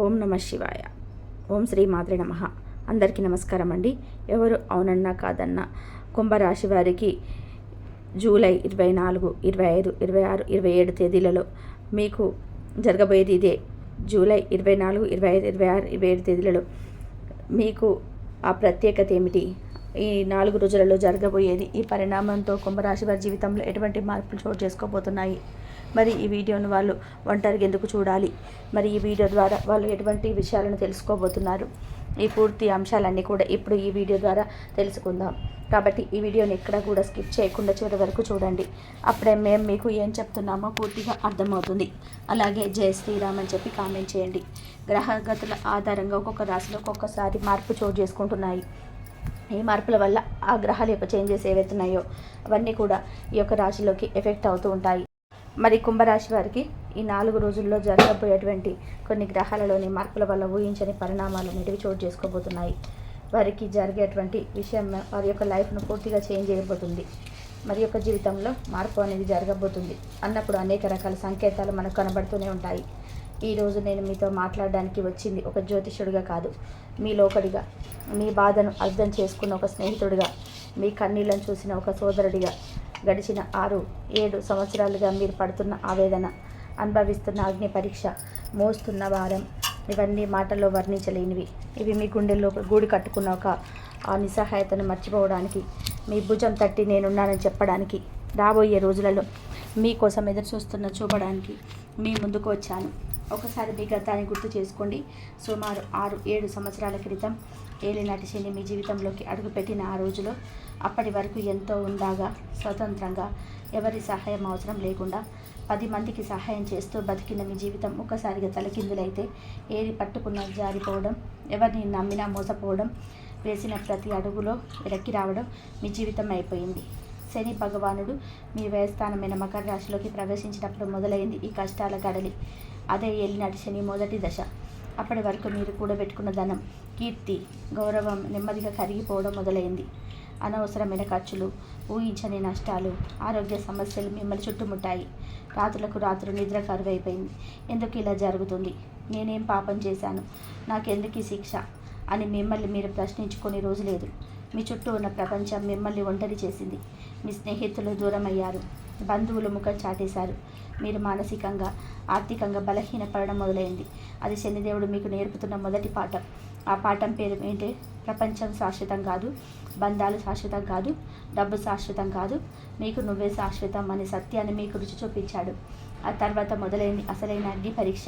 ఓం నమ శివాయ. ఓం శ్రీ మాతృ నమ. అందరికీ నమస్కారం అండి ఎవరు అవునన్నా కాదన్నా కుంభరాశి వారికి జూలై ఇరవై నాలుగు ఇరవై ఐదు ఇరవై ఆరు ఇరవై ఏడు తేదీలలో మీకు జరగబోయేది ఇదే. జూలై ఇరవై నాలుగు ఇరవై ఐదు ఇరవై ఆరు ఇరవై ఏడు తేదీలలో మీకు ఆ ప్రత్యేకత ఏమిటి? ఈ నాలుగు రోజులలో జరగబోయేది ఈ పరిణామంతో కుంభరాశి వారి జీవితంలో ఎటువంటి మార్పులు చోటు చేసుకోబోతున్నాయి? మరి ఈ వీడియోను వాళ్ళు ఒంటరిగా ఎందుకు చూడాలి? మరి ఈ వీడియో ద్వారా వాళ్ళు ఎటువంటి విషయాలను తెలుసుకోబోతున్నారు? ఈ పూర్తి అంశాలన్నీ కూడా ఇప్పుడు ఈ వీడియో ద్వారా తెలుసుకుందాం. కాబట్టి ఈ వీడియోని ఎక్కడ కూడా స్కిప్ చేయకుండా చివరి వరకు చూడండి. అప్పుడే మేము మీకు ఏం చెప్తున్నామో పూర్తిగా అర్థమవుతుంది. అలాగే జయ శ్రీరామ్ అని చెప్పి కామెంట్ చేయండి. గ్రహగతుల ఆధారంగా ఒక్కొక్క రాశిలో ఒక్కొక్కసారి మార్పు చోటు చేసుకుంటున్నాయి. ఈ మార్పుల వల్ల ఆ గ్రహాల యొక్క చేంజెస్ ఏవైతున్నాయో అవన్నీ కూడా ఈ యొక్క రాశిలోకి ఎఫెక్ట్ అవుతూ ఉంటాయి. మరి కుంభరాశి వారికి ఈ నాలుగు రోజుల్లో జరగబోయేటువంటి కొన్ని గ్రహాలలోని మార్పుల వల్ల ఊహించని పరిణామాలు అనేటివి చోటు చేసుకోబోతున్నాయి. వారికి జరిగేటువంటి విషయం వారి యొక్క లైఫ్ను పూర్తిగా చేంజ్ చేయబోతుంది. మరి యొక్క జీవితంలో మార్పు అనేది జరగబోతుంది. అన్నప్పుడు అనేక రకాల సంకేతాలు మనకు కనబడుతూనే ఉంటాయి. ఈరోజు నేను మీతో మాట్లాడడానికి వచ్చింది ఒక జ్యోతిషుడిగా కాదు. మీ ఒకడిగా మీ బాధను అర్థం చేసుకున్న ఒక స్నేహితుడిగా మీ కన్నీళ్ళను చూసిన ఒక సోదరుడిగా గడిచిన ఆరు ఏడు సంవత్సరాలుగా మీరు పడుతున్న ఆవేదన అనుభవిస్తున్న అగ్ని పరీక్ష మోస్తున్న భారం ఇవన్నీ మాటల్లో వర్ణించలేనివి. ఇవి మీ గుండెల్లో గూడు కట్టుకున్న ఒక ఆ నిస్సహాయతను మర్చిపోవడానికి మీ భుజం తట్టి నేనున్నానని చెప్పడానికి రాబోయే రోజులలో మీకోసం ఎదురు చూస్తున్న చూపడానికి మీ ముందుకు వచ్చాను. ఒకసారి మీ గతాన్ని గుర్తు చేసుకోండి. సుమారు ఆరు ఏడు సంవత్సరాల క్రితం ఏలినాటి శని మీ జీవితంలోకి అడుగుపెట్టిన ఆ రోజులో అప్పటి వరకు ఎంతో ఉండాగా స్వతంత్రంగా. ఎవరి సహాయం అవసరం లేకుండా పది మందికి సహాయం చేస్తూ బతికిన మీ జీవితం ఒక్కసారిగా తలకిందులైతే ఏది పట్టుకున్న జారిపోవడం ఎవరిని నమ్మినా మోసపోవడం వేసిన ప్రతి అడుగులో ఎరక్కి రావడం మీ జీవితం అయిపోయింది. శని భగవానుడు మీ వ్యయస్థానమైన మకర రాశిలోకి ప్రవేశించినప్పుడు మొదలైంది ఈ కష్టాల గడలి అదే ఏలినాటి శని మొదటి దశ. అప్పటి వరకు మీరు కూడబెట్టుకున్న ధనం కీర్తి గౌరవం నెమ్మదిగా కరిగిపోవడం మొదలైంది. అనవసరమైన ఖర్చులు ఊహించని నష్టాలు ఆరోగ్య సమస్యలు మిమ్మల్ని చుట్టుముట్టాయి. రాత్రులకు రాత్రులు నిద్ర కరువైపోయింది. ఎందుకు ఇలా జరుగుతుంది? నేనేం పాపం చేశాను? నాకెందుకు ఈ శిక్ష? అని మిమ్మల్ని మీరు ప్రశ్నించుకొని రోజు లేదు. మీ చుట్టూ ఉన్న ప్రపంచం మిమ్మల్ని ఒంటరి చేసింది. మీ స్నేహితులు దూరం అయ్యారు బంధువులు ముఖం చాటేశారు. మీరు మానసికంగా ఆర్థికంగా బలహీనపడడం మొదలైంది. అది శనిదేవుడు మీకు నేర్పుతున్న మొదటి పాఠం. ఆ పాఠం పేరు ఏంటి? ప్రపంచం శాశ్వతం కాదు బంధాలు శాశ్వతం కాదు డబ్బు శాశ్వతం కాదు మీకు నువ్వే శాశ్వతం అనే సత్యాన్ని మీకు రుచి చూపించాడు. ఆ తర్వాత మొదలైంది అసలైన అగ్ని పరీక్ష.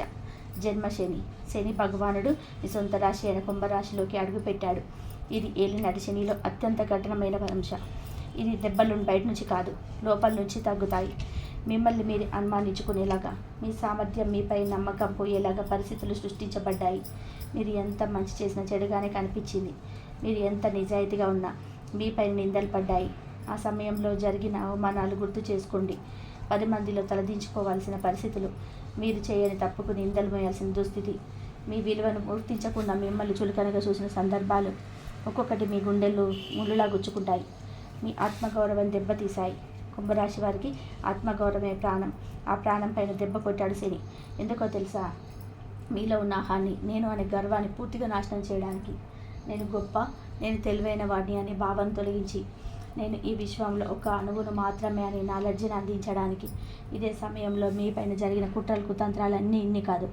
జన్మ శని. శని భగవానుడు మీ సొంత రాశి అయిన కుంభరాశిలోకి అడుగుపెట్టాడు. ఇది ఏలినాటి శనిలో అత్యంత కఠినమైన అంశ. ఇది దెబ్బలు బయట నుంచి కాదు లోపల నుంచి తగ్గుతాయి. మిమ్మల్ని మీరు అనుమానించుకునేలాగా మీ సామర్థ్యం మీపై నమ్మకం పోయేలాగా పరిస్థితులు సృష్టించబడ్డాయి. మీరు ఎంత మంచి చేసినా చెడుగానే కనిపించింది. మీరు ఎంత నిజాయితీగా ఉన్నా మీపై నిందలు పడ్డాయి. ఆ సమయంలో జరిగిన అవమానాలు గుర్తు చేసుకోండి. పది మందిలో తలదించుకోవాల్సిన పరిస్థితులు మీరు చేయని తప్పుకు నిందలు మోయాల్సిన దుస్థితి మీ విలువను గుర్తించకుండా మిమ్మల్ని చులకనగా చూసిన సందర్భాలు ఒక్కొక్కటి మీ గుండెల్లో ముళ్ళులా గుచ్చుకుంటాయి. మీ ఆత్మగౌరవం దెబ్బతీశాయి. కుంభరాశి వారికి ఆత్మగౌరవమే ప్రాణం. ఆ ప్రాణం పైన దెబ్బ కొట్టాడు శని. ఎందుకో తెలుసా? మీలో ఉన్న హాని నేను అనే గర్వాన్ని పూర్తిగా నాశనం చేయడానికి. నేను గొప్ప నేను తెలివైన వాడిని అనే భావం తొలగించి నేను ఈ విశ్వంలో ఒక అణువును మాత్రమే అని నాలెడ్జిని అందించడానికి. ఇదే సమయంలో మీ పైన జరిగిన కుట్రలు కుతంత్రాలన్నీ ఇన్ని కాదు.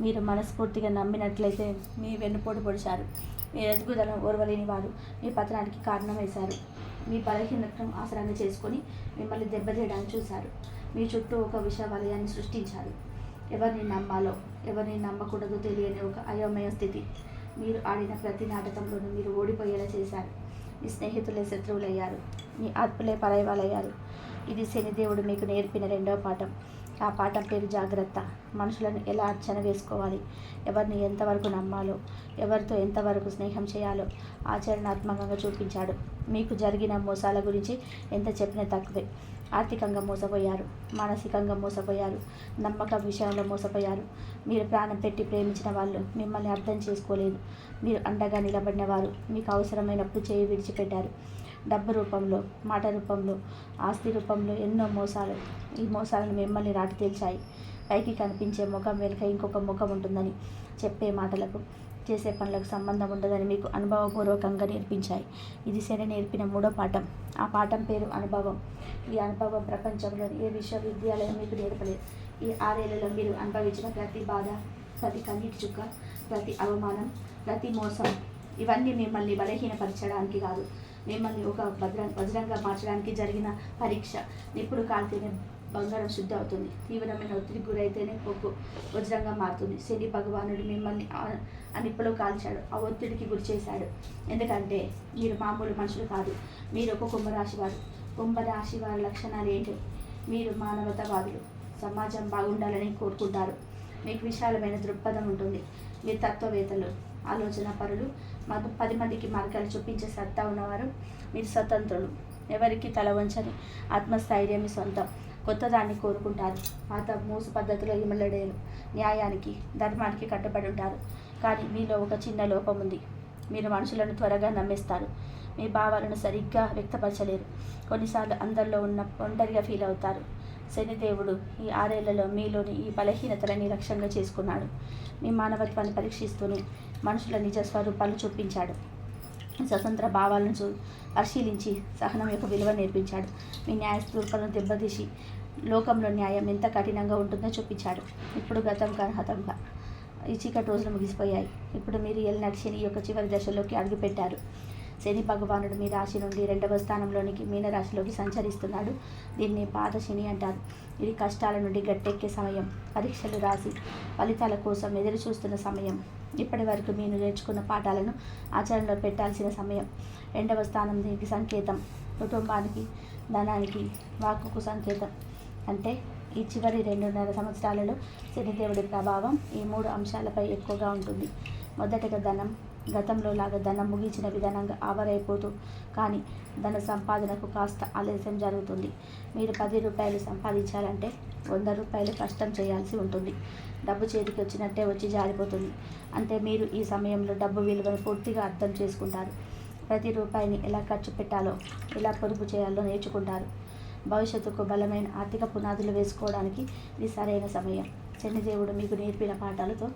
మీరు మనస్ఫూర్తిగా నమ్మినట్లయితే మీ వెన్నుపోటు పొడిచారు. మీ ఎదుగుదల ఓర్వలేని వారు మీ పతనానికి కారణం వేశారు మీ బలహీనతను ఆసరాన్ని చేసుకొని మిమ్మల్ని దెబ్బతీయడానికి చూశారు. మీ చుట్టూ ఒక విష వలయాన్ని సృష్టించారు. ఎవరిని నమ్మాలో ఎవరిని నమ్మకూడదో తెలియని ఒక అయోమయ స్థితి. మీరు ఆడిన ప్రతి నాటకంలోనూ మీరు ఓడిపోయేలా చేశారు. మీ స్నేహితులే శత్రువులయ్యారు. మీ ఆత్మలే పలయవాలయ్యారు ఇది శనిదేవుడు మీకు నేర్పిన రెండవ పాఠం. ఆ పాఠం పేరు జాగ్రత్త. మనుషులను ఎలా అర్చన వేసుకోవాలి? ఎవరిని ఎంతవరకు నమ్మాలో? ఎవరితో ఎంతవరకు స్నేహం చేయాలో? ఆచరణాత్మకంగా చూపించాడు. మీకు జరిగిన మోసాల గురించి ఎంత చెప్పినా తక్కువే. ఆర్థికంగా మోసపోయారు. మానసికంగా మోసపోయారు. నమ్మక విషయంలో మోసపోయారు. మీరు ప్రాణం పెట్టి ప్రేమించిన వాళ్ళు మిమ్మల్ని అర్థం చేసుకోలేదు. మీరు అండగా నిలబడిన వారు మీకు అవసరమైనప్పుడు చేయి విడిచిపెట్టారు. డబ్బు రూపంలో మాట రూపంలో ఆస్తి రూపంలో ఎన్నో మోసాలు. ఈ మోసాలను మిమ్మల్ని రాటి తేల్చాయి. పైకి కనిపించే ముఖం వెనుక ఇంకొక ముఖం ఉంటుందని చెప్పే మాటలకు చేసే పనులకు సంబంధం ఉండదని మీకు అనుభవపూర్వకంగా నేర్పించాయి. ఇది శని నేర్పిన మూడో పాఠం. ఆ పాఠం పేరు అనుభవం. ఈ అనుభవం ప్రపంచంలోని ఏ విశ్వవిద్యాలయం మీకు నేర్పలేదు. ఈ ఆరేళ్ళలో మీరు అనుభవించిన ప్రతి బాధ ప్రతి కన్నీటి చుక్క ప్రతి అవమానం ప్రతి మోసం ఇవన్నీ మిమ్మల్ని బలహీనపరచడానికి కాదు. మిమ్మల్ని ఒక భద్ర వజ్రంగా మార్చడానికి జరిగిన పరీక్ష. నిప్పుడు కాల్తేనే బంగారం శుద్ధి అవుతుంది. తీవ్రమైన ఒత్తిడి గురైతేనే పొగ్గు వజ్రంగా మారుతుంది. శని భగవానుడు మిమ్మల్ని ఆ- నిప్పులో కాల్చాడు. ఆ ఒత్తిడికి గురి చేశాడు ఎందుకంటే మీరు మామూలు మనుషులు కాదు. మీరు ఒక కుంభరాశి వారు. కుంభరాశి వారి లక్షణాలు ఏంటి? మీరు మానవతావాదులు. సమాజం బాగుండాలని కోరుకుంటారు. మీకు విశాలమైన దృక్పథం ఉంటుంది. మీరు తత్వవేత్తలు ఆలోచన పరులు మాకు పది మందికి మార్గాలు చూపించే సత్తా ఉన్నవారు మీరు స్వతంత్రులు. ఎవరికి తల వంచని ఆత్మస్థైర్యం మీ సొంతం. కొత్తదాన్ని కోరుకుంటారు. పాత మూసు పద్ధతిలో ఇమలడేలు న్యాయానికి ధర్మానికి కట్టుబడి ఉంటారు. కానీ మీలో ఒక చిన్న లోపం ఉంది. మీరు మనుషులను త్వరగా నమ్మేస్తారు. మీ భావాలను సరిగ్గా వ్యక్తపరచలేరు. కొన్నిసార్లు అందరిలో ఉన్న ఒంటరిగా ఫీల్ అవుతారు. శనిదేవుడు ఈ ఆరేళ్ళలో మీలోని ఈ బలహీనతలని లక్ష్యంగా చేసుకున్నాడు. మీ మానవత్వాన్ని పరీక్షిస్తూనే మనుషుల నిజ స్వరూపాలు చూపించాడు. స్వతంత్ర భావాలను చూ పరిశీలించి సహనం యొక్క విలువ నేర్పించాడు. మీ న్యాయస్థూర్పలను దెబ్బతీసి లోకంలో న్యాయం ఎంత కఠినంగా ఉంటుందో చూపించాడు. ఇప్పుడు గతం హతంగా. ఈ చీకటి రోజులు ముగిసిపోయాయి. ఇప్పుడు మీరు ఎల్నటి శని యొక్క చివరి దశలోకి అడుగుపెట్టారు. శని భగవానుడు మీ రాశి నుండి రెండవ స్థానంలోనికి మీనరాశిలోకి సంచరిస్తున్నాడు. దీన్ని పాద శని అంటారు. ఇది కష్టాల నుండి గట్టెక్కే సమయం. పరీక్షలు రాసి ఫలితాల కోసం ఎదురు చూస్తున్న సమయం. ఇప్పటి వరకు మీరు నేర్చుకున్న పాఠాలను ఆచరణలో పెట్టాల్సిన సమయం. రెండవ స్థానం దీనికి సంకేతం. కుటుంబానికి ధనానికి వాక్కుకు సంకేతం. అంటే ఈ చివరి రెండున్నర సంవత్సరాలలో శనిదేవుడి ప్రభావం ఈ మూడు అంశాలపై ఎక్కువగా ఉంటుంది. మొదటగా ధనం గతంలో లాగా ధనం ముగించిన విధానంగా ఆవరైపోతూ కానీ ధన సంపాదనకు కాస్త ఆలస్యం జరుగుతుంది. మీరు పది రూపాయలు సంపాదించాలంటే వంద రూపాయలు కష్టం చేయాల్సి ఉంటుంది. డబ్బు చేతికి వచ్చినట్టే వచ్చి జారిపోతుంది. అంటే మీరు ఈ సమయంలో డబ్బు విలువను పూర్తిగా అర్థం చేసుకుంటారు. ప్రతి రూపాయిని ఎలా ఖర్చు పెట్టాలో ఎలా పొదుపు చేయాలో నేర్చుకుంటారు. భవిష్యత్తుకు బలమైన ఆర్థిక పునాదులు వేసుకోవడానికి ఇది సరైన సమయం. శనిదేవుడు మీకు నేర్పిన పాఠాలతో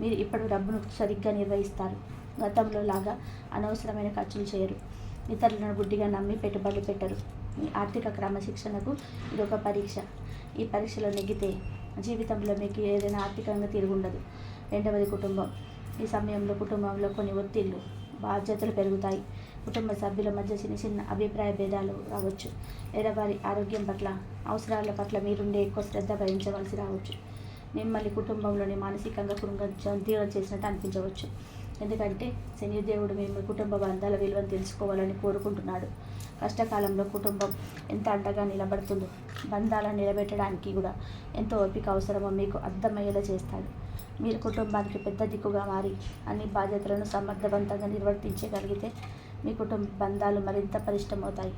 మీరు ఇప్పుడు డబ్బును సరిగ్గా నిర్వహిస్తారు. గతంలో లాగా అనవసరమైన ఖర్చులు చేయరు. ఇతరులను గుడ్డిగా నమ్మి పెట్టుబడులు పెట్టరు. మీ ఆర్థిక క్రమశిక్షణకు ఇది ఒక పరీక్ష. ఈ పరీక్షలో నెగ్గితే జీవితంలో మీకు ఏదైనా ఆర్థికంగా తిరుగుండదు రెండవది కుటుంబం. ఈ సమయంలో కుటుంబంలో కొన్ని ఒత్తిళ్ళు బాధ్యతలు పెరుగుతాయి. కుటుంబ సభ్యుల మధ్య చిన్న చిన్న అభిప్రాయ భేదాలు రావచ్చు. లేదా వారి ఆరోగ్యం పట్ల అవసరాల పట్ల మీరుండే ఎక్కువ శ్రద్ధ భరించవలసి రావచ్చు. మిమ్మల్ని కుటుంబంలోని మానసికంగా కృంగ తీవ్ర చేసినట్టు అనిపించవచ్చు. ఎందుకంటే శనిదేవుడు మేము కుటుంబ బంధాల విలువను తెలుసుకోవాలని కోరుకుంటున్నాడు. కష్టకాలంలో కుటుంబం ఎంత అండగా నిలబడుతుందో బంధాలను నిలబెట్టడానికి కూడా ఎంతో ఓపిక అవసరమో మీకు అర్థమయ్యేలా చేస్తాడు. మీరు కుటుంబానికి పెద్ద దిక్కుగా మారి అన్ని బాధ్యతలను సమర్థవంతంగా నిర్వర్తించగలిగితే మీ కుటుంబ బంధాలు మరింత పరిష్టమవుతాయి.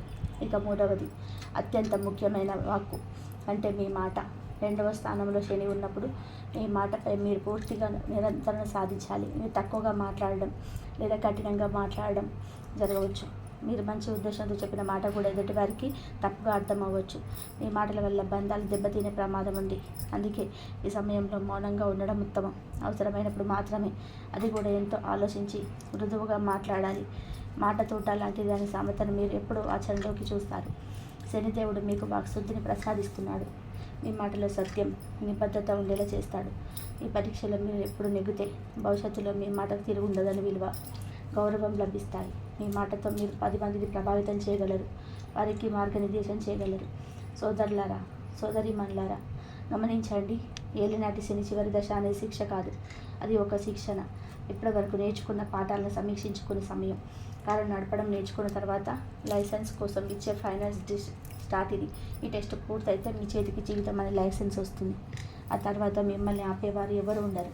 ఇక మూడవది అత్యంత ముఖ్యమైన వాక్కు అంటే మీ మాట. రెండవ స్థానంలో శని ఉన్నప్పుడు మీ మాటపై మీరు పూర్తిగా నిరంతరం సాధించాలి. మీరు తక్కువగా మాట్లాడడం లేదా కఠినంగా మాట్లాడడం జరగవచ్చు. మీరు మంచి ఉద్దేశంతో చెప్పిన మాట కూడా ఎదుటి వారికి తప్పుగా అర్థం అవ్వచ్చు మీ మాటల వల్ల బంధాలు దెబ్బతినే ప్రమాదం ఉంది. అందుకే ఈ సమయంలో మౌనంగా ఉండడం ఉత్తమం. అవసరమైనప్పుడు మాత్రమే అది కూడా ఎంతో ఆలోచించి మృదువుగా మాట్లాడాలి. మాట తోట లాంటి దాని సామెతను మీరు ఎప్పుడూ ఆచరణలోకి చూస్తారు. శనిదేవుడు మీకు వాక్శుద్ధిని ప్రసాదిస్తున్నాడు. మీ మాటలో సత్యం నిబద్ధత ఉండేలా చేస్తాడు. ఈ పరీక్షలో మీరు ఎప్పుడు నెగ్గితే భవిష్యత్తులో మీ మాటకు తిరిగి ఉండదని విలువ గౌరవం లభిస్తాయి. మీ మాటతో మీరు పది మందిని ప్రభావితం చేయగలరు. వారికి మార్గనిర్దేశం చేయగలరు. సోదరులారా సోదరిమన్లారా గమనించండి ఏలినాటి శని చివరి దశ అనేది శిక్ష కాదు. అది ఒక శిక్షణ. ఇప్పటి వరకు నేర్చుకున్న పాఠాలను సమీక్షించుకునే సమయం. కారు నడపడం నేర్చుకున్న తర్వాత లైసెన్స్ కోసం ఇచ్చే ఫైనల్స్ డిస్ స్టార్ట్ ఇది ఈ టెస్ట్ పూర్తయితే మీ చేతికి జీవితం అనే లైసెన్స్ వస్తుంది. ఆ తర్వాత మిమ్మల్ని ఆపేవారు ఎవరు ఉండరు.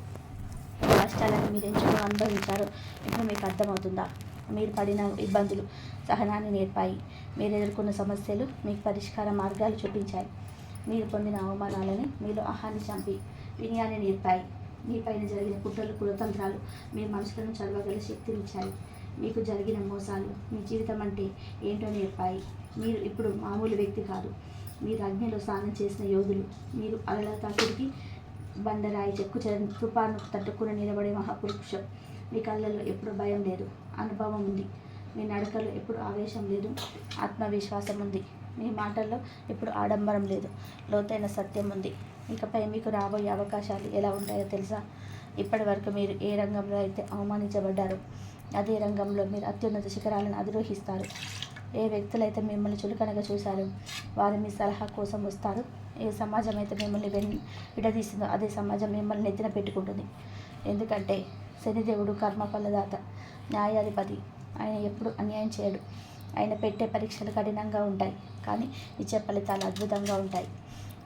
కష్టాలను మీరు ఎంచుకొని అనుభవించారు. ఇప్పుడు మీకు అర్థమవుతుందా? మీరు పడిన ఇబ్బందులు సహనాన్ని నేర్పాయి. మీరు ఎదుర్కొన్న సమస్యలు మీకు పరిష్కార మార్గాలు చూపించాయి. మీరు పొందిన అవమానాలని మీలో అహాన్ని చంపి వినయాన్ని నేర్పాయి. మీ పైన జరిగిన కుట్రలు కులతంత్రాలు మీ మనసులను చదవగల శక్తినిచ్చాయి. మీకు జరిగిన మోసాలు మీ జీవితం అంటే ఏంటో నేర్పాయి. మీరు ఇప్పుడు మామూలు వ్యక్తి కాదు. మీరు అగ్నిలో స్నానం చేసిన యోధులు. మీరు అలల తాకిడికి బండరాయి చెక్కు తుపాను తట్టుకుని నిలబడే మహాపురుషం. మీ కళ్ళల్లో ఎప్పుడు భయం లేదు. అనుభవం ఉంది. మీ నడకలో ఎప్పుడు ఆవేశం లేదు. ఆత్మవిశ్వాసం ఉంది. మీ మాటల్లో ఎప్పుడు ఆడంబరం లేదు. లోతైన సత్యం ఉంది. ఇకపై మీకు రాబోయే అవకాశాలు ఎలా ఉంటాయో తెలుసా? ఇప్పటి వరకు మీరు ఏ రంగంలో అయితే అవమానించబడ్డారో అదే రంగంలో మీరు అత్యున్నత శిఖరాలను అధిరోహిస్తారు. ఏ వ్యక్తులైతే మిమ్మల్ని చులకనగా చూశారు వారు మీ సలహా కోసం వస్తారు. ఏ సమాజం అయితే మిమ్మల్ని వెన్ విడదీస్తుందో అదే సమాజం మిమ్మల్ని నెత్తిన పెట్టుకుంటుంది. ఎందుకంటే శనిదేవుడు కర్మఫలదాత న్యాయాధిపతి. ఆయన ఎప్పుడు అన్యాయం చేయడు. ఆయన పెట్టే పరీక్షలు కఠినంగా ఉంటాయి. కానీ ఇచ్చే ఫలితాలు అద్భుతంగా ఉంటాయి.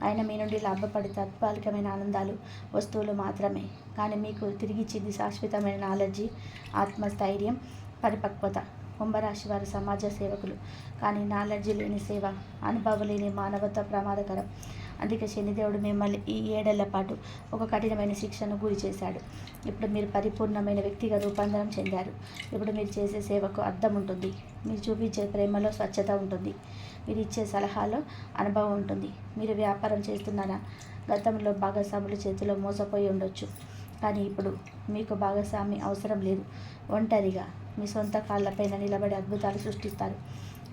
ఆయన మీ నుండి లాభపడే తాత్కాలికమైన ఆనందాలు వస్తువులు మాత్రమే. కానీ మీకు తిరిగిచ్చింది శాశ్వతమైన నాలెడ్జి ఆత్మస్థైర్యం పరిపక్వత. కుంభరాశి వారు సమాజ సేవకులు. కానీ నాలెడ్జి లేని సేవ అనుభవం లేని మానవత్వ ప్రమాదకరం. అందుకే శనిదేవుడు మిమ్మల్ని ఈ ఏడేళ్ళ పాటు ఒక కఠినమైన శిక్షను గురి చేశాడు. ఇప్పుడు మీరు పరిపూర్ణమైన వ్యక్తిగా రూపాంతరం చెందారు. ఇప్పుడు మీరు చేసే సేవకు అర్థం ఉంటుంది. మీరు చూపించే ప్రేమలో స్వచ్ఛత ఉంటుంది. మీరు ఇచ్చే సలహాలో అనుభవం ఉంటుంది. మీరు వ్యాపారం చేస్తున్నారా? గతంలో భాగస్వాముల చేతిలో మోసపోయి ఉండొచ్చు. కానీ ఇప్పుడు మీకు భాగస్వామి అవసరం లేదు. ఒంటరిగా మీ సొంత కాళ్ళపైన నిలబడి అద్భుతాలు సృష్టిస్తారు.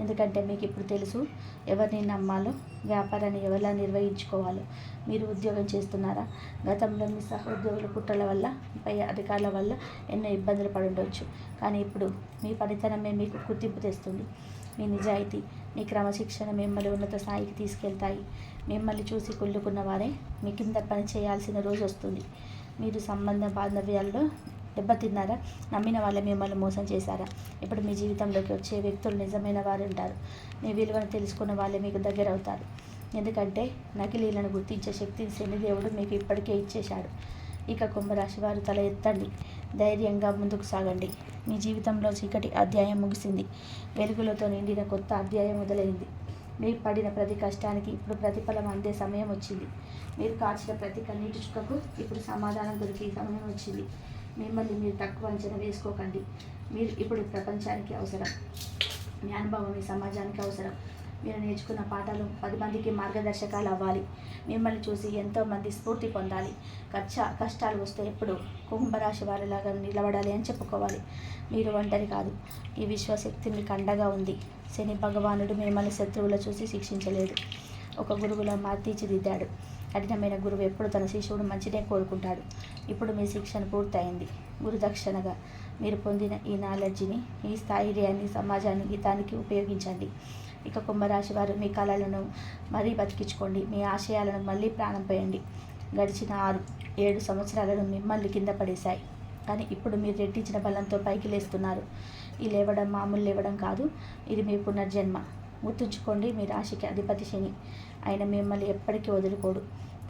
ఎందుకంటే మీకు ఇప్పుడు తెలుసు ఎవరిని నమ్మాలో వ్యాపారాన్ని ఎవరిలా నిర్వహించుకోవాలో. మీరు ఉద్యోగం చేస్తున్నారా? గతంలో మీ సహోద్యోగుల కుట్రల వల్ల పై అధికారుల వల్ల ఎన్నో ఇబ్బందులు పడి ఉండవచ్చు కానీ ఇప్పుడు మీ పనితనమే మీకు గుర్తింపు తెస్తుంది. మీ నిజాయితీ మీ క్రమశిక్షణ మిమ్మల్ని ఉన్నత స్థాయికి తీసుకెళ్తాయి. మిమ్మల్ని చూసి కుళ్ళుకున్న వారే మీ కింద పని చేయాల్సిన రోజు వస్తుంది. మీరు సంబంధ బాంధవ్యాల్లో దెబ్బతిన్నారా? నమ్మిన వాళ్ళే మిమ్మల్ని మోసం చేశారా? ఇప్పుడు మీ జీవితంలోకి వచ్చే వ్యక్తులు నిజమైన వారు ఉంటారు. మీ విలువను తెలుసుకున్న వాళ్ళే మీకు దగ్గర అవుతారు ఎందుకంటే నకిలీలను గుర్తించే శక్తిని శనిదేవుడు మీకు ఇప్పటికే ఇచ్చేశాడు. ఇక కుంభరాశి వారు తల ఎత్తండి. ధైర్యంగా ముందుకు సాగండి. మీ జీవితంలో చీకటి అధ్యాయం ముగిసింది. వెలుగులతో నిండిన కొత్త అధ్యాయం మొదలైంది. మీరు పడిన ప్రతి కష్టానికి ఇప్పుడు ప్రతిఫలం అందే సమయం వచ్చింది. మీరు కాచిన ప్రతి కన్నీటి చుక్కకు ఇప్పుడు సమాధానం దొరికే సమయం వచ్చింది. మిమ్మల్ని మీరు తక్కువ అంచనా వేసుకోకండి. మీరు ఇప్పుడు ప్రపంచానికి అవసరం. మీ అనుభవం మీ సమాజానికి అవసరం. మీరు నేర్చుకున్న పాఠాలు పది మందికి మార్గదర్శకాలు అవ్వాలి. మిమ్మల్ని చూసి ఎంతోమంది స్ఫూర్తి పొందాలి. కచ్చ కష్టాలు వస్తే ఎప్పుడు కుంభరాశి వారిలాగా నిలబడాలి అని చెప్పుకోవాలి. మీరు ఒంటరి కాదు. ఈ విశ్వశక్తి మీకు అండగా ఉంది. శని భగవానుడు మిమ్మల్ని శత్రువులు చూసి శిక్షించలేదు. ఒక గురువులా మార్తీర్చిదిద్దాడు కఠినమైన గురువు ఎప్పుడు తన శిష్యుడు మంచినే కోరుకుంటాడు. ఇప్పుడు మీ శిక్షణ పూర్తయింది. గురుదక్షిణగా మీరు పొందిన ఈ నాలెడ్జిని ఈ స్థాయిర్యాన్ని సమాజాన్ని గీతానికి ఉపయోగించండి. ఇక కుంభరాశి వారు మీ కళలను మరీ బతికించుకోండి. మీ ఆశయాలను మళ్ళీ ప్రాణం పోయండి. గడిచిన ఆరు ఏడు సంవత్సరాలను మిమ్మల్ని కింద పడేశాయి. కానీ ఇప్పుడు మీరు రెట్టించిన బలంతో పైకి లేస్తున్నారు. ఈ లేవడం మామూలు లేవడం కాదు. ఇది మీ పునర్జన్మ. గుర్తుంచుకోండి మీ రాశికి అధిపతి శని. ఆయన మిమ్మల్ని ఎప్పటికీ వదులుకోడు.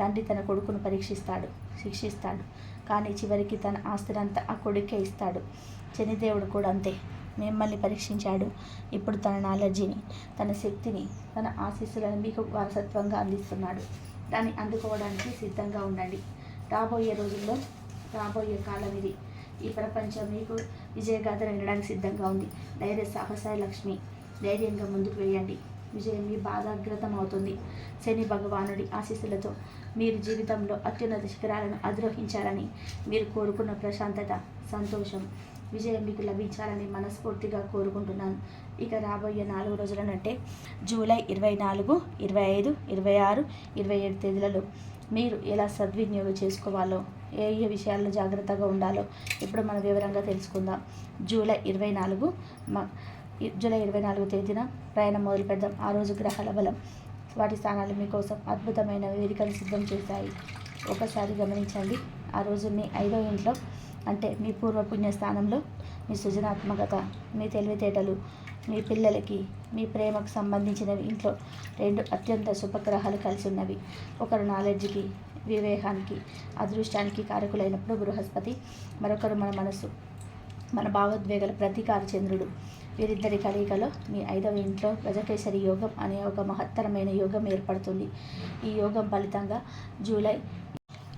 తండ్రి తన కొడుకును పరీక్షిస్తాడు శిక్షిస్తాడు. కానీ చివరికి తన ఆస్తినంతా ఆ కొడుకే ఇస్తాడు. శనిదేవుడు కూడా అంతే. మిమ్మల్ని పరీక్షించాడు. ఇప్పుడు తన నాలెడ్జిని తన శక్తిని తన ఆశీస్సులను మీకు వారసత్వంగా అందిస్తున్నాడు. దాన్ని అందుకోవడానికి సిద్ధంగా ఉండండి. రాబోయే రోజుల్లో రాబోయే కాలం ఇది. ఈ ప్రపంచం మీకు విజయగాథ వినడానికి సిద్ధంగా ఉంది. ధైర్య సాహసాయ లక్ష్మి ధైర్యంగా ముందుకు వెళ్ళండి విజయం మీ బాధాగ్రతం అవుతుంది శని భగవానుడి ఆశీస్సులతో మీరు జీవితంలో అత్యున్నత శిఖరాలను అధిరోహించాలని మీరు కోరుకున్న ప్రశాంతత సంతోషం విజయం మీకు లభించాలని మనస్ఫూర్తిగా కోరుకుంటున్నాను. ఇక రాబోయే నాలుగు రోజులనంటే జూలై ఇరవై నాలుగు ఇరవై ఐదు ఇరవై ఆరు ఇరవై ఏడు తేదీలలో మీరు ఎలా సద్వినియోగం చేసుకోవాలో ఏ ఏ విషయాల్లో జాగ్రత్తగా ఉండాలో ఇప్పుడు మనం వివరంగా తెలుసుకుందాం. జూలై ఇరవై నాలుగు మ జూలై ఇరవై నాలుగు తేదీన ప్రయాణం మొదలు పెడదాం. ఆ రోజు గ్రహాల బలం వాటి స్థానాలు మీకోసం అద్భుతమైన వేదికలు సిద్ధం చేశాయి. ఒకసారి గమనించండి ఆ రోజు మీ ఐదో ఇంట్లో అంటే మీ పూర్వపుణ్య స్థానంలో మీ సృజనాత్మకత మీ తెలివితేటలు మీ పిల్లలకి మీ ప్రేమకు సంబంధించినవి ఇంట్లో రెండు అత్యంత శుభగ్రహాలు కలిసి ఉన్నవి ఒకరు నాలెడ్జ్కి వివేకానికి అదృష్టానికి కారకులైనప్పుడు బృహస్పతి మరొకరు మన మనసు మన భావోద్వేగాల ప్రతీకార చంద్రుడు. వీరిద్దరి కలయికలో మీ ఐదవ ఇంట్లో గజకేసరి యోగం అనే ఒక మహత్తరమైన యోగం ఏర్పడుతుంది. ఈ యోగం ఫలితంగా జూలై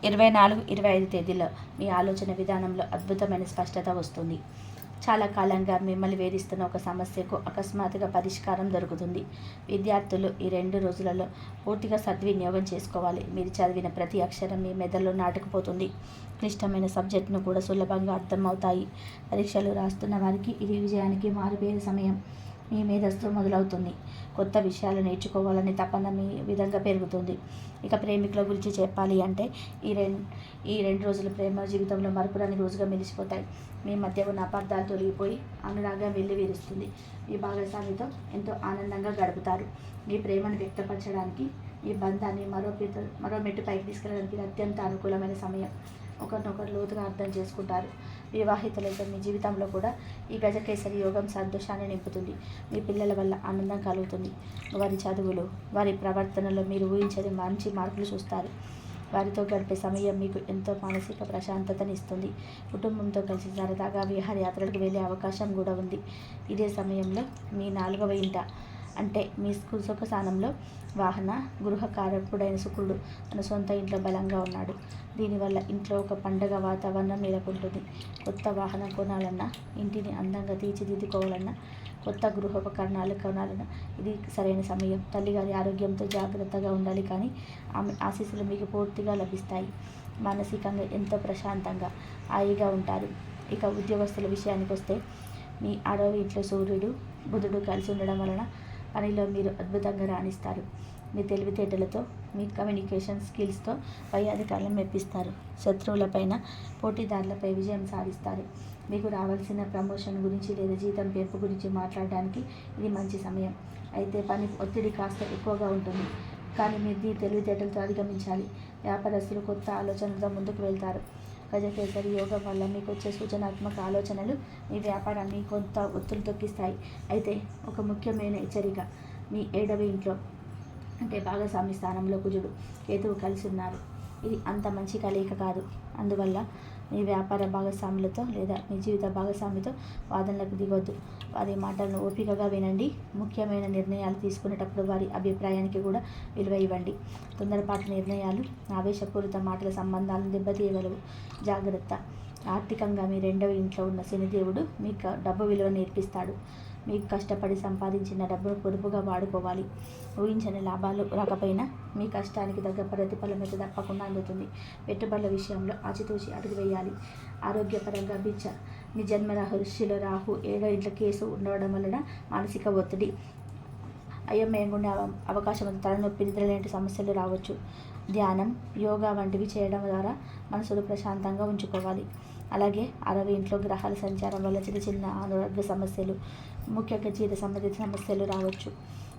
ఇరవై నాలుగు ఇరవై ఐదు తేదీలో మీ ఆలోచన విధానంలో అద్భుతమైన స్పష్టత వస్తుంది. చాలా కాలంగా మిమ్మల్ని వేధిస్తున్న ఒక సమస్యకు అకస్మాత్తుగా పరిష్కారం దొరుకుతుంది. విద్యార్థులు ఈ రెండు రోజులలో పూర్తిగా సద్వినియోగం చేసుకోవాలి. మీరు చదివిన ప్రతి అక్షరం మీ మెదడులో నాటుకుపోతుంది. క్లిష్టమైన సబ్జెక్టును కూడా సులభంగా అర్థమవుతాయి. పరీక్షలు రాస్తున్న వారికి ఇది విజయానికి మారుపేరు సమయం మీ మేధస్సు మొదలవుతుంది. కొత్త విషయాలు నేర్చుకోవాలనే తపన మీ విధంగా పెరుగుతుంది. ఇక ప్రేమికుల గురించి చెప్పాలి అంటే ఈ రెండు ఈ రెండు రోజులు ప్రేమ జీవితంలో మరపురాని రోజుగా మెలిసిపోతాయి. మీ మధ్య ఉన్న అపార్థాలు తొలగిపోయి అనురాగం వెళ్ళి వీరుస్తుంది. మీ భాగస్వామితో ఎంతో ఆనందంగా గడుపుతారు. మీ ప్రేమను వ్యక్తపరచడానికి మీ బంధాన్ని మరో మరో మెట్టు పైకి తీసుకెళ్ళడానికి అత్యంత అనుకూలమైన సమయం. ఒకరినొకరు లోతుగా అర్థం చేసుకుంటారు. వివాహితులైతే మీ జీవితంలో కూడా ఈ గజకేసరి యోగం సంతోషాన్ని నింపుతుంది. మీ పిల్లల వల్ల ఆనందం కలుగుతుంది. వారి చదువులు వారి ప్రవర్తనలో మీరు ఊహించని మంచి మార్పులు చూస్తారు. వారితో గడిపే సమయం మీకు ఎంతో మానసిక ప్రశాంతతనిస్తుంది కుటుంబంతో కలిసి సరదాగా విహారయాత్రలకు వెళ్ళే అవకాశం కూడా ఉంది. ఇదే సమయంలో మీ నాలుగవ ఇంట అంటే మీ సు- స్థానంలో వాహన గృహకారకుడైన శుక్రుడు తన సొంత ఇంట్లో బలంగా ఉన్నాడు. దీనివల్ల ఇంట్లో ఒక పండగ వాతావరణం నెలకొంటుంది. కొత్త వాహనం కొనాలన్నా ఇంటిని అందంగా తీర్చిదిద్దుకోవాలన్నా కొత్త గృహోపకరణాలు కొనాలన్నా ఇది సరైన సమయం. తల్లిగారి ఆరోగ్యంతో జాగ్రత్తగా ఉండాలి కానీ ఆమె ఆశీస్సులు మీకు పూర్తిగా లభిస్తాయి. మానసికంగా ఎంతో ప్రశాంతంగా హాయిగా ఉంటారు. ఇక ఉద్యోగస్తుల విషయానికి వస్తే మీ ఆరవ ఇంట్లో సూర్యుడు బుధుడు కలిసి ఉండడం వలన పనిలో మీరు అద్భుతంగా రాణిస్తారు. మీ తెలివితేటలతో మీ కమ్యూనికేషన్ స్కిల్స్తో పై అధికారులను మెప్పిస్తారు. శత్రువులపైన పోటీదారులపై విజయం సాధిస్తారు. మీకు రావాల్సిన ప్రమోషన్ గురించి లేదా జీతం పెంపు గురించి మాట్లాడడానికి ఇది మంచి సమయం. అయితే పని ఒత్తిడి కాస్త ఎక్కువగా ఉంటుంది. కానీ మీరు మీ తెలివితేటలతో అధిగమించాలి. వ్యాపారస్తులు కొత్త ఆలోచనలతో ముందుకు వెళ్తారు. గజకేసరి యోగం వల్ల మీకు వచ్చే సూచనాత్మక ఆలోచనలు మీ వ్యాపారాన్ని కొంత ఒత్తులు తొక్కిస్తాయి. అయితే ఒక ముఖ్యమైన హెచ్చరిక మీ ఏడవ ఇంట్లో అంటే భాగస్వామి స్థానంలో కుజుడు కేతువు కలిసి ఉన్నారు. ఇది అంత మంచి కలయిక కాదు. అందువల్ల మీ వ్యాపార భాగస్వాములతో లేదా మీ జీవిత భాగస్వామితో వాదనలకు దిగొద్దు. వారి మాటలను ఓపికగా వినండి. ముఖ్యమైన నిర్ణయాలు తీసుకునేటప్పుడు వారి అభిప్రాయానికి కూడా విలువ ఇవ్వండి. తొందరపాటు నిర్ణయాలు ఆవేశపూరిత మాటల సంబంధాలను దెబ్బతీయగలవు. జాగ్రత్త. ఆర్థికంగా మీ రెండవ ఇంట్లో ఉన్న శనిదేవుడు మీకు డబ్బు విలువ నేర్పిస్తాడు. మీకు కష్టపడి సంపాదించిన డబ్బును పొదుపుగా వాడుకోవాలి. ఊహించని లాభాలు రాకపోయినా మీ కష్టానికి తగ్గ ప్రతిఫలం అయితే తప్పకుండా అందుతుంది. పెట్టుబడుల విషయంలో ఆచితూచి అడుగు వేయాలి. ఆరోగ్యపరంగా బిచ్చ మీ జన్మ రాహుషిలో రాహు ఏడో ఇంట్లో కేసు ఉండడం వలన మానసిక ఒత్తిడి అయోమయంగా ఉండే అవ- అవకాశం తలనొప్పి నిద్రలేంటి సమస్యలు రావచ్చు. ధ్యానం యోగా వంటివి చేయడం ద్వారా మనసును ప్రశాంతంగా ఉంచుకోవాలి. అలాగే అరవై ఇంట్లో గ్రహాల సంచారం వల్ల చిన్న చిన్న అనారోగ్య సమస్యలు ముఖ్యంగా జీవిత సంబంధిత సమస్యలు రావచ్చు.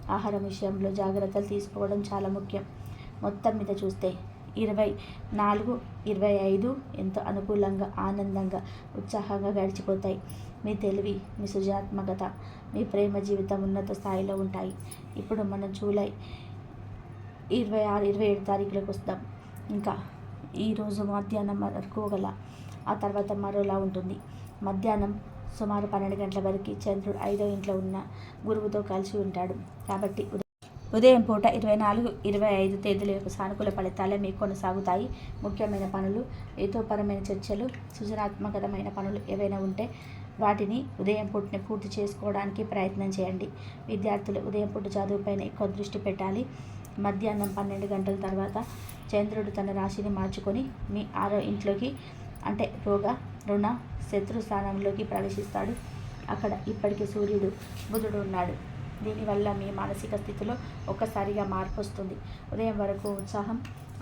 ఆహారం విషయంలో జాగ్రత్తలు తీసుకోవడం చాలా ముఖ్యం. మొత్తం మీద చూస్తే ఇరవై నాలుగు ఇరవై ఐదు ఎంతో అనుకూలంగా ఆనందంగా ఉత్సాహంగా గడిచిపోతాయి. మీ తెలివి మీ సృజనాత్మకత మీ ప్రేమ జీవితం ఉన్నత స్థాయిలో ఉంటాయి. ఇప్పుడు మనం జూలై ఇరవై ఆరు ఇరవై ఏడు తారీఖులకు వస్తాం. ఇంకా ఈరోజు మధ్యాహ్నం వరకు గల ఆ తర్వాత మరోలా ఉంటుంది. మధ్యాహ్నం సుమారు పన్నెండు గంటల వరకు చంద్రుడు ఐదో ఇంట్లో ఉన్న గురువుతో కలిసి ఉంటాడు. కాబట్టి ఉదయం ఉదయం పూట ఇరవై నాలుగు ఇరవై ఐదు తేదీల యొక్క సానుకూల ఫలితాలే మీకు కొనసాగుతాయి. ముఖ్యమైన పనులు ఏతోపరమైన చర్చలు సృజనాత్మకమైన పనులు ఏవైనా ఉంటే వాటిని ఉదయం పూటని పూర్తి చేసుకోవడానికి ప్రయత్నం చేయండి. విద్యార్థులు ఉదయం పూట చదువుపైన ఎక్కువ దృష్టి పెట్టాలి. మధ్యాహ్నం పన్నెండు గంటల తర్వాత చంద్రుడు తన రాశిని మార్చుకొని మీ ఆరో ఇంట్లోకి అంటే రోగ రుణ శత్రు స్థానంలోకి ప్రవేశిస్తాడు. అక్కడ ఇప్పటికీ సూర్యుడు బుధుడు ఉన్నాడు. దీనివల్ల మీ మానసిక స్థితిలో ఒక్కసారిగా మార్పు వస్తుంది ఉదయం వరకు ఉత్సాహం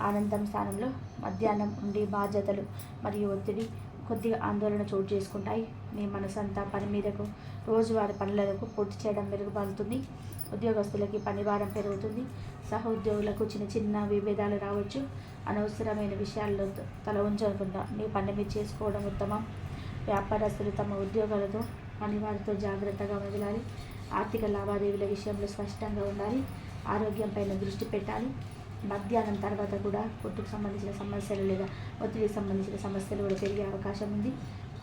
ఆనందం స్థానంలో మధ్యాహ్నం ఉండి బాధ్యతలు మరియు ఒత్తిడి కొద్దిగా ఆందోళన చోటు చేసుకుంటాయి. మీ మనసంతా పని మీదకు రోజువారి పనులకు పూర్తి చేయడం మెరుగుపడుతుంది. ఉద్యోగస్తులకి పనిభారం పెరుగుతుంది పెరుగుతుంది. సహోద్యోగులకు చిన్న చిన్న విభేదాలు రావచ్చు. అనవసరమైన విషయాల్లో తల ఉంచకుండా మీ పని మీరు చేసుకోవడం ఉత్తమం. వ్యాపారస్తులు తమ ఉద్యోగాలతో పనివారితో జాగ్రత్తగా మెదలాలి. ఆర్థిక లావాదేవీల విషయంలో స్పష్టంగా ఉండాలి. ఆరోగ్యంపైన దృష్టి పెట్టాలి. మధ్యాహ్నం తర్వాత కూడా కొట్టుకు సంబంధించిన సమస్యలు లేదా ఒత్తిడికి సంబంధించిన సమస్యలు కూడా పెరిగే అవకాశం ఉంది.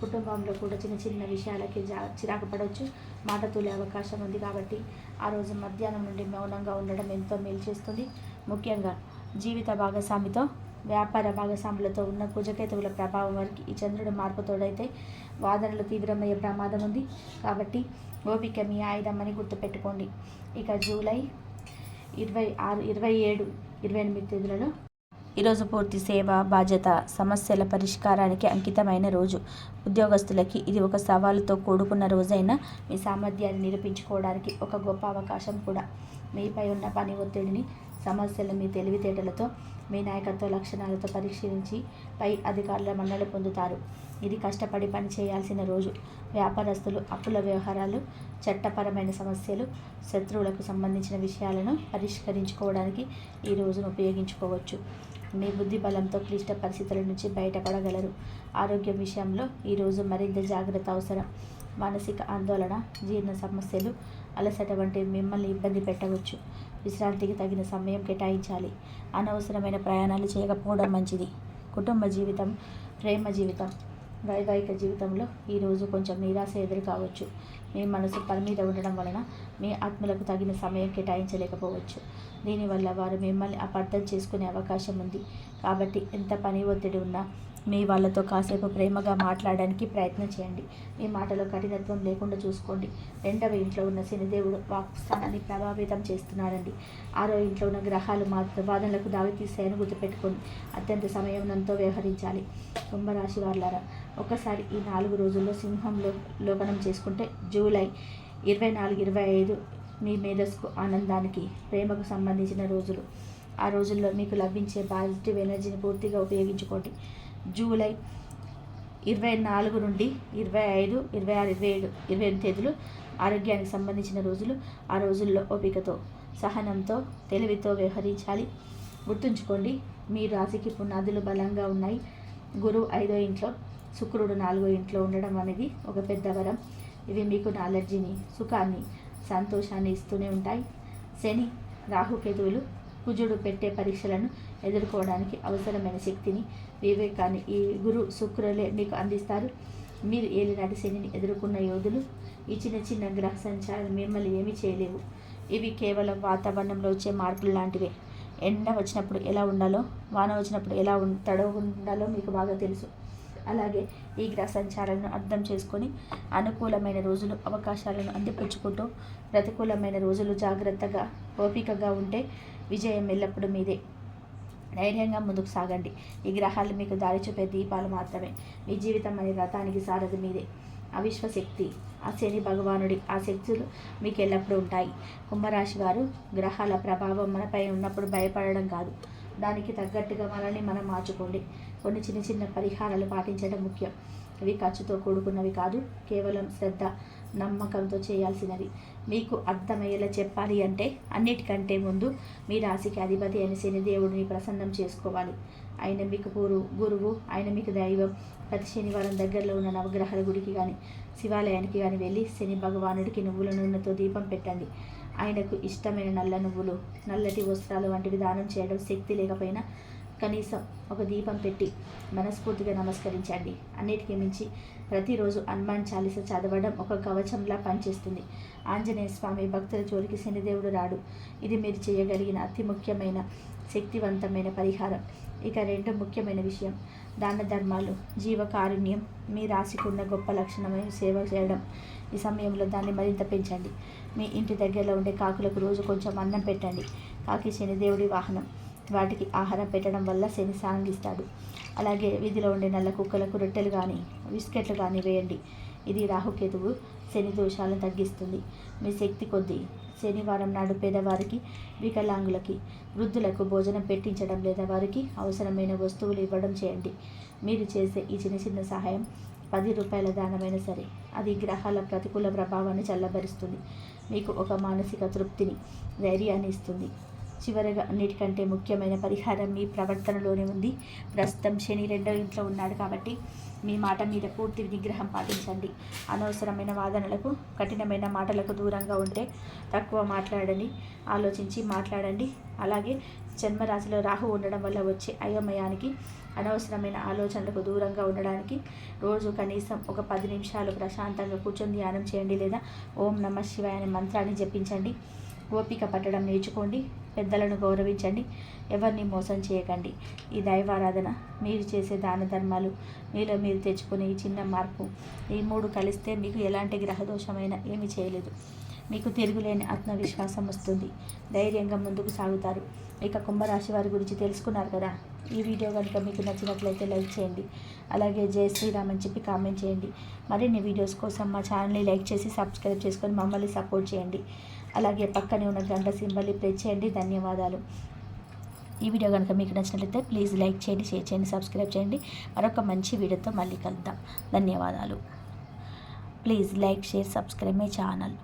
కుటుంబంలో కూడా చిన్న చిన్న విషయాలకి జా చిరాకు పడవచ్చు. మాట తూలే అవకాశం ఉంది కాబట్టి ఆ రోజు మధ్యాహ్నం నుండి మౌనంగా ఉండడం ఎంతో మేలు చేస్తుంది. ముఖ్యంగా జీవిత భాగస్వామితో వ్యాపార భాగస్వాములతో ఉన్న కుజకేతువుల ప్రభావం వరకు ఈ చంద్రుడు మార్పుతోడైతే వాదనలు తీవ్రమయ్యే ప్రమాదం ఉంది. కాబట్టి ఓపిక మీ ఆయుధం అని గుర్తుపెట్టుకోండి. ఇక జూలై ఇరవై ఆరు ఇరవై ఏడు ఇరవై ఎనిమిది తేదీలలో ఈరోజు పూర్తి సేవ బాధ్యత సమస్యల పరిష్కారానికి అంకితమైన రోజు. ఉద్యోగస్తులకి ఇది ఒక సవాలుతో కూడుకున్న రోజైనా మీ సామర్థ్యాన్ని నిరూపించుకోవడానికి ఒక గొప్ప అవకాశం కూడా. మీపై ఉన్న పని ఒత్తిడిని సమస్యలు మీ తెలివితేటలతో మీ నాయకత్వ లక్షణాలతో పరిశీలించి పై అధికారుల మన్నలు పొందుతారు. ఇది కష్టపడి పని చేయాల్సిన రోజు. వ్యాపారస్తులు అప్పుల వ్యవహారాలు చట్టపరమైన సమస్యలు శత్రువులకు సంబంధించిన విషయాలను పరిష్కరించుకోవడానికి ఈ రోజును ఉపయోగించుకోవచ్చు. మీ బుద్ధి బలంతో క్లిష్ట పరిస్థితుల నుంచి బయటపడగలరు. ఆరోగ్యం విషయంలో ఈరోజు మరింత జాగ్రత్త అవసరం. మానసిక ఆందోళన జీర్ణ సమస్యలు అలసట వంటి మిమ్మల్ని ఇబ్బంది పెట్టవచ్చు. విశ్రాంతికి తగిన సమయం కేటాయించాలి. అనవసరమైన ప్రయాణాలు చేయకపోవడం మంచిది. కుటుంబ జీవితం ప్రేమ జీవితం వైవాహిక జీవితంలో ఈరోజు కొంచెం నిరాశ ఎదురు కావచ్చు. మీ మనసు పని మీద ఉండడం వలన మీ ఆత్మలకు తగిన సమయం కేటాయించలేకపోవచ్చు. దీనివల్ల వారు మిమ్మల్ని అపార్థం చేసుకునే అవకాశం ఉంది. కాబట్టి ఎంత పని ఒత్తిడి ఉన్నా మీ వాళ్ళతో కాసేపు ప్రేమగా మాట్లాడడానికి ప్రయత్నం చేయండి. మీ మాటలో కఠినత్వం లేకుండా చూసుకోండి. రెండవ ఇంట్లో ఉన్న శనిదేవుడు వాక్స్థానాన్ని ప్రభావితం చేస్తున్నాడండి ఆరో ఇంట్లో ఉన్న గ్రహాలు మా వాదనలకు దారితీస్తాయని గుర్తుపెట్టుకోండి. అత్యంత సమయంతో వ్యవహరించాలి. కుంభరాశి వాళ్ళారా ఒకసారి ఈ నాలుగు రోజుల్లో సింహంలో లోకనం చేసుకుంటే జూలై ఇరవై నాలుగు ఇరవై ఐదు మీ మేధస్సుకు ఆనందానికి ప్రేమకు సంబంధించిన రోజులు. ఆ రోజుల్లో మీకు లభించే పాజిటివ్ ఎనర్జీని పూర్తిగా ఉపయోగించుకోండి. జూలై ఇరవై నాలుగు నుండి ఇరవై ఐదు ఇరవై ఆరు ఇరవై ఏడు ఇరవై ఎనిమిది తేదీలు ఆరోగ్యానికి సంబంధించిన రోజులు. ఆ రోజుల్లో ఓపికతో సహనంతో తెలివితో వ్యవహరించాలి. గుర్తుంచుకోండి మీ రాశికి పునాదులు బలంగా ఉన్నాయి. గురువు ఐదో ఇంట్లో శుక్రుడు నాలుగో ఇంట్లో ఉండడం అనేది ఒక పెద్ద వరం. ఇవి మీకు నాలెడ్జిని సుఖాన్ని సంతోషాన్ని ఇస్తూనే ఉంటాయి. శని రాహుకేతువులు కుజుడు పెట్టే పరీక్షలను ఎదుర్కోవడానికి అవసరమైన శక్తిని వివేకాన్ని ఈ గురు శుక్రులే మీకు అందిస్తారు. మీరు ఏలినాటి శనిని ఎదుర్కొన్న యోధులు ఈ చిన్న చిన్న గ్రహ సంచారాలు మిమ్మల్ని ఏమీ చేయలేవు. ఇవి కేవలం వాతావరణంలో వచ్చే మార్పులు లాంటివే. ఎండ వచ్చినప్పుడు ఎలా ఉండాలో వాన వచ్చినప్పుడు ఎలా ఉం- తడవ ఉండాలో మీకు బాగా తెలుసు. అలాగే ఈ గ్రహ సంచారాలను అర్థం చేసుకొని అనుకూలమైన రోజులు అవకాశాలను అందిపుచ్చుకుంటూ ప్రతికూలమైన రోజులు జాగ్రత్తగా ఓపికగా ఉంటే విజయం ఎల్లప్పుడూ మీదే. ధైర్యంగా ముందుకు సాగండి. ఈ గ్రహాలు మీకు దారి చూపే దీపాలు మాత్రమే. మీ జీవితం అనే రథానికి సారథి మీదే అవిశ్వశక్తి ఆ శని భగవానుడి ఆ శక్తులు మీకు ఎల్లప్పుడూ ఉంటాయి. కుంభరాశి వారు గ్రహాల ప్రభావం మనపై ఉన్నప్పుడు భయపడడం కాదు. దానికి తగ్గట్టుగా మనల్ని మనం మార్చుకోండి. కొన్ని చిన్న చిన్న పరిహారాలు పాటించడం ముఖ్యం. ఇవి ఖర్చుతో కూడుకున్నవి కాదు కేవలం శ్రద్ధ నమ్మకంతో చేయాల్సినవి. మీకు అర్థమయ్యేలా చెప్పాలి అంటే అన్నిటికంటే ముందు మీ రాశికి అధిపతి అయిన శని దేవుడిని ప్రసన్నం చేసుకోవాలి. ఆయన మీకు పూరు గురువు ఆయన మీకు దైవం. ప్రతి శనివారం దగ్గరలో ఉన్న నవగ్రహాల గుడికి కానీ శివాలయానికి కానీ వెళ్ళి శని భగవానుడికి నువ్వుల నూనెతో దీపం పెట్టండి. ఆయనకు ఇష్టమైన నల్ల నువ్వులు నల్లటి వస్త్రాలు వంటివి దానం చేయడం శక్తి లేకపోయినా కనీసం ఒక దీపం పెట్టి మనస్ఫూర్తిగా నమస్కరించండి. అన్నిటికీ మించి ప్రతిరోజు హనుమాన్ చాలీస చదవడం ఒక కవచంలా పనిచేస్తుంది. ఆంజనేయ స్వామి భక్తుల జోలికి శనిదేవుడు రాడు. ఇది మీరు చేయగలిగిన అతి ముఖ్యమైన శక్తివంతమైన పరిహారం. ఇక రెండు ముఖ్యమైన విషయం. దాన ధర్మాలు జీవకారుణ్యం మీ రాశికున్న గొప్ప లక్షణమైన సేవ చేయడం. ఈ సమయంలో దాన్ని మరింత పెంచండి. మీ ఇంటి దగ్గరలో ఉండే కాకులకు రోజు కొంచెం అన్నం పెట్టండి. కాకి శనిదేవుడి వాహనం. వాటికి ఆహారం పెట్టడం వల్ల శని సాంగిస్తాడు. అలాగే వీధిలో ఉండే నల్ల కుక్కలకు రొట్టెలు కానీ బిస్కెట్లు కానీ వేయండి. ఇది రాహుకేతువు శని దోషాలను తగ్గిస్తుంది. మీ శక్తి కొద్దీ శనివారం నాడు పేదవారికి వికలాంగులకి వృద్ధులకు భోజనం పెట్టించడం లేదా వారికి అవసరమైన వస్తువులు ఇవ్వడం చేయండి. మీరు చేసే ఈ చిన్న చిన్న సహాయం పది రూపాయల దానమైనా సరే. అది గ్రహాల ప్రతికూల ప్రభావాన్ని చల్లబరుస్తుంది. మీకు ఒక మానసిక తృప్తిని ధైర్యాన్ని ఇస్తుంది. చివరగా అన్నిటికంటే ముఖ్యమైన పరిహారం మీ ప్రవర్తనలోనే ఉంది. ప్రస్తుతం శని రెండో ఇంట్లో ఉన్నాడు కాబట్టి మీ మాట మీద పూర్తి నిగ్రహం పాటించండి. అనవసరమైన వాదనలకు కఠినమైన మాటలకు దూరంగా ఉంటే తక్కువ మాట్లాడని ఆలోచించి మాట్లాడండి. అలాగే జన్మరాశిలో రాహు ఉండడం వల్ల వచ్చే అయోమయానికి అనవసరమైన ఆలోచనలకు దూరంగా ఉండడానికి రోజు కనీసం ఒక పది నిమిషాలు ప్రశాంతంగా కూర్చొని ధ్యానం చేయండి లేదా ఓం నమ శివాయ అనే మంత్రాన్ని జపించండి. ఓపిక పట్టడం నేర్చుకోండి. పెద్దలను గౌరవించండి. ఎవరిని మోసం చేయకండి. ఈ దైవారాధన మీరు చేసే దాన ధర్మాలు మీలో మీరు తెచ్చుకునే ఈ చిన్న మార్పు ఈ మూడు కలిస్తే మీకు ఎలాంటి గ్రహదోషమైనా ఏమీ చేయలేదు. మీకు తిరుగులేని ఆత్మవిశ్వాసం వస్తుంది. ధైర్యంగా ముందుకు సాగుతారు. ఇక కుంభరాశి వారి గురించి తెలుసుకున్నారు కదా? ఈ వీడియో కనుక మీకు నచ్చినట్లయితే లైక్ చేయండి. అలాగే జయ శ్రీరామ్ అని చెప్పి కామెంట్ చేయండి. మరిన్ని వీడియోస్ కోసం మా ఛానల్ని లైక్ చేసి సబ్స్క్రైబ్ చేసుకొని మమ్మల్ని సపోర్ట్ చేయండి. అలాగే పక్కనే ఉన్న గంట సింబల్ని ప్రెస్ చేయండి. ధన్యవాదాలు. ఈ వీడియో కనుక మీకు నచ్చినట్లయితే ప్లీజ్ లైక్ చేయండి షేర్ చేయండి సబ్స్క్రైబ్ చేయండి. మరొక మంచి వీడియోతో మళ్ళీ కలుద్దాం. ధన్యవాదాలు. Please like share subscribe my channel.